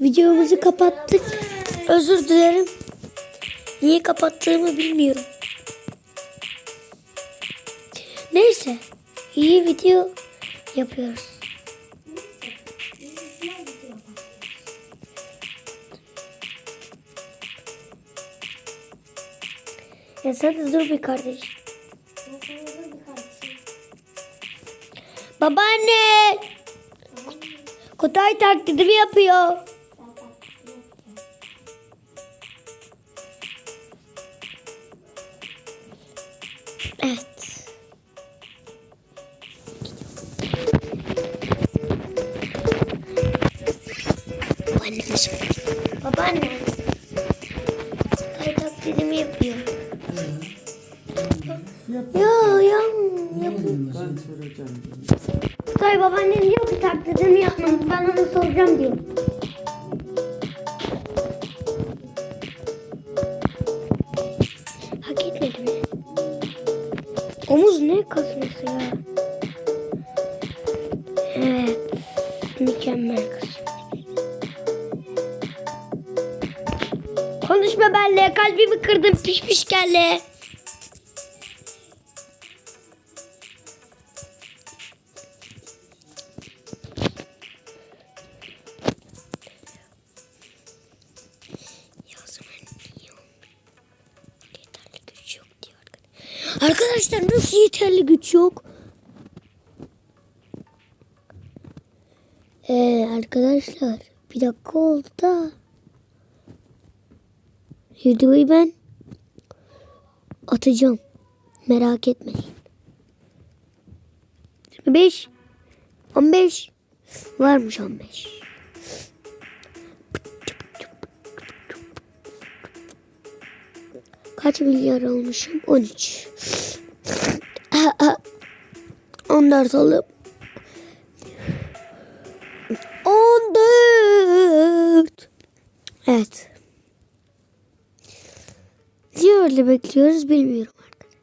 videomuzu kapattık. Özür dilerim. Niye kapattığımı bilmiyorum. Neyse. iyi video yapıyoruz. Ya sen de dur bir kardeş. Babaanne. Kutay taklidimi yapıyor. Babaanneme söyle. Babaanne. Kutay taklidimi yapıyor. Ya ya yapıyor. Ben babaannem diyor ki taklidimi yapmam. Ben onu soracağım diyor. Hak etmedi mi? Omuz ne kasması ya? Güç yok diyor arkadaşlar. Arkadaşlar nasıl yeterli güç yok? Ee, arkadaşlar bir dakika oldu da. Videoyu ben atacağım. Merak etmeyin. 25 15 varmış 15. Kaç milyar olmuşum? 13. 14 olup Öyle bekliyoruz bilmiyorum arkadaşlar.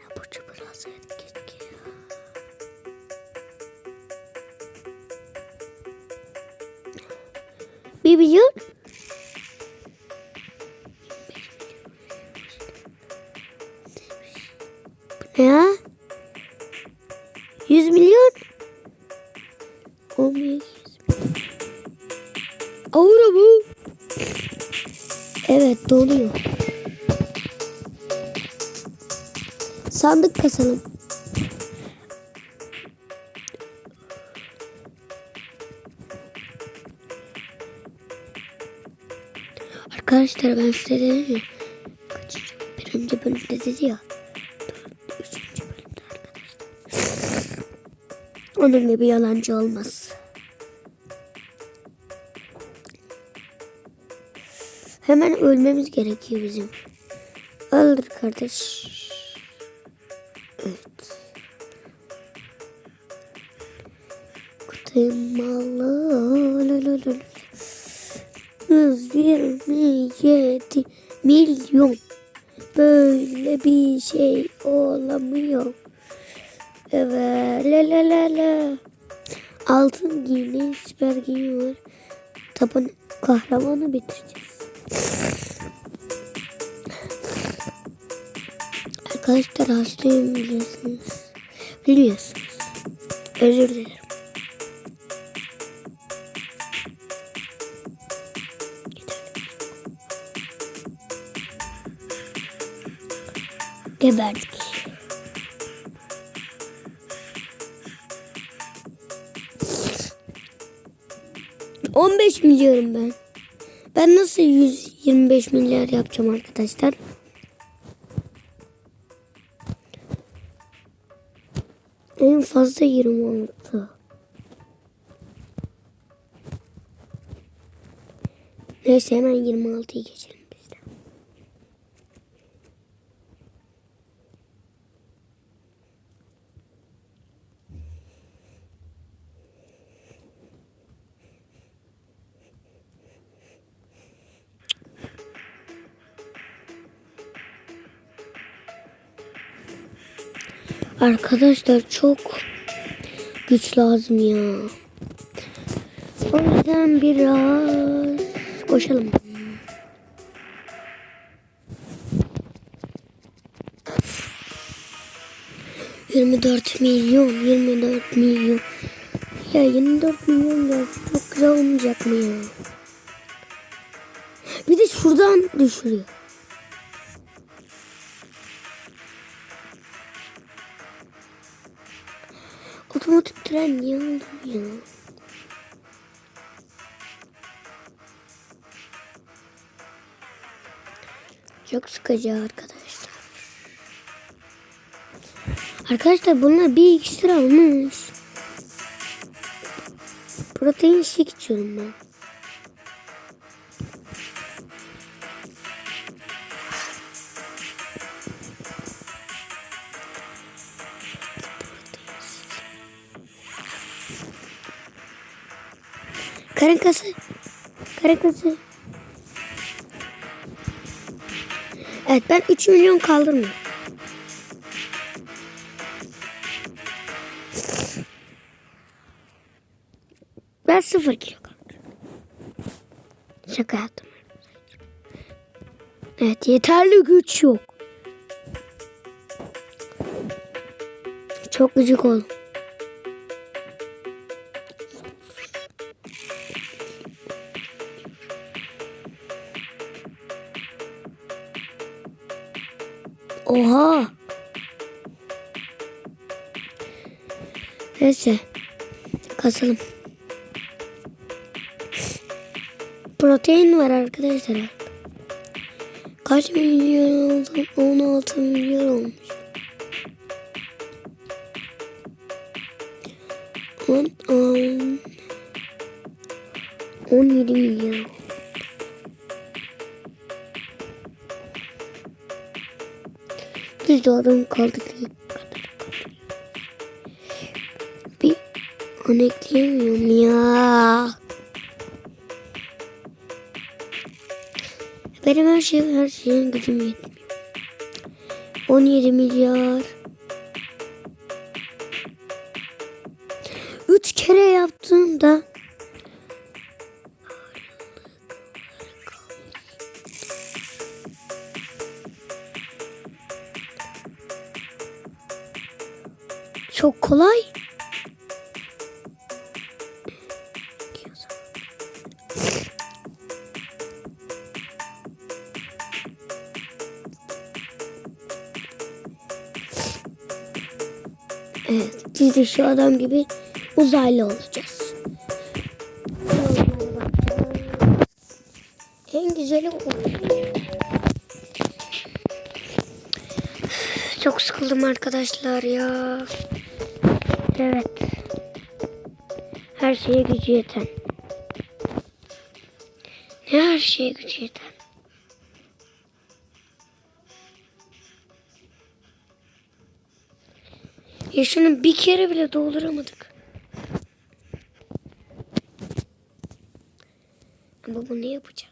Ya bu çubuğu alsaydık keşke ya. Bir. Ne ya? 100 milyon? 10 milyon. 100 milyon. Avro bu. Evet doluyor. Sandık kasalım. Arkadaşlar ben size dedim ya. Kaçıncı? Birinci bölümde dedi ya. Dört, üçüncü bölümde arkadaşlar. Onun gibi yalancı olmaz. Hemen ölmemiz gerekiyor bizim. Öldür kardeş. Evet. Kutaymalı. 127 milyon. Böyle bir şey olamıyor. Evet. La la la la. Altın giyini, süper giyini var. Taban kahramanı bitireceğiz. Arkadaşlar hastayım biliyorsunuz. Biliyorsunuz. Özür dilerim. Geberdik. On beş milyarım ben. Ben nasıl 125 milyar yapacağım arkadaşlar? En fazla 26. Neyse hemen 26'yı geçelim Arkadaşlar çok güç lazım ya. O yüzden biraz koşalım. Yirmi dört milyon, yirmi dört milyon. Ya 24 milyon gelse çok güzel olmayacak mı ya? Bir de şuradan düşürüyor. Otomatik tren niye ya? Çok sıkıcı arkadaşlar. Arkadaşlar bunlar bir iksir almış. Protein shake içiyorum ben. Karın kası. Karın kası. Evet ben 3 milyon kaldırmıyorum. Ben 0 kilo kaldırıyorum. Şaka yaptım. Evet yeterli güç yok. Çok gıcık oldum. Oha. Neyse. Kasalım. Protein var arkadaşlar. Kaç milyon oldu? 16 milyon olmuş. 10, 10, 17 milyon. Biz de adam kaldık. Bir an ekleyemiyorum ya. Benim her şey her şeyin gücüm yetmiyor. 17 milyar. Çok kolay. Evet, biz de şu adam gibi uzaylı olacağız. En güzeli o. Çok sıkıldım arkadaşlar ya. Evet. Her şeye gücü yeten. Ne her şeye gücü yeten? Ya şunu bir kere bile dolduramadık. Ama bunu yapacağız.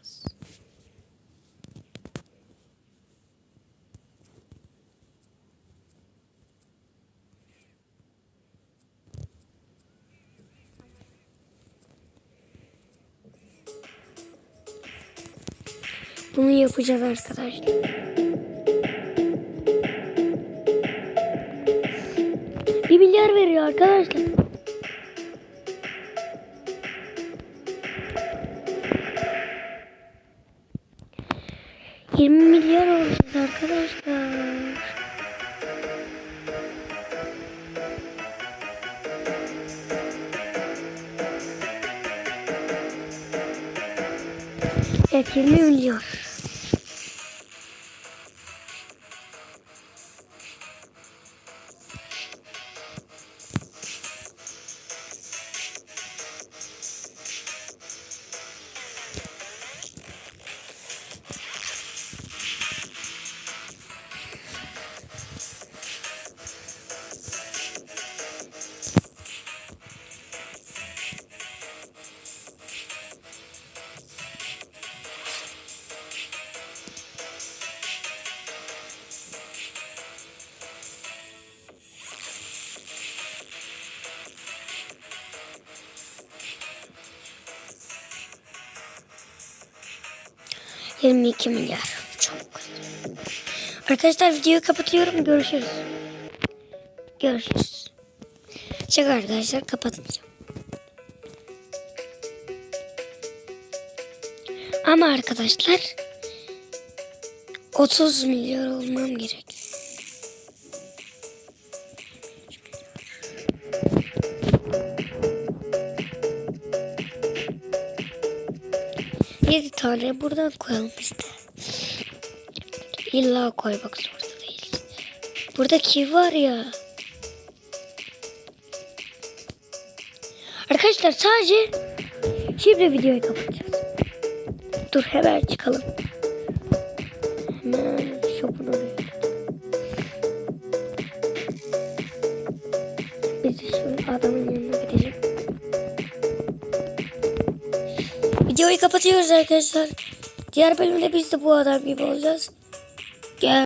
Bunu yapacağız arkadaşlar. Bir milyar veriyor arkadaşlar. Yirmi milyar olacağız arkadaşlar. Evet 20 milyon. 22 milyar. Çok. Arkadaşlar videoyu kapatıyorum. Görüşürüz. Görüşürüz. Şaka arkadaşlar kapatmayacağım. Ama arkadaşlar 30 milyar olmam gerek. Yedi tane buradan koyalım işte. İlla koymak zorunda değil. Burada kivi var ya. Arkadaşlar sadece şimdi videoyu kapatacağız. Dur hemen çıkalım. Hemen shop'un oraya. Kapatıyoruz arkadaşlar. Diğer bölümde biz de bu adam gibi olacağız. Gel.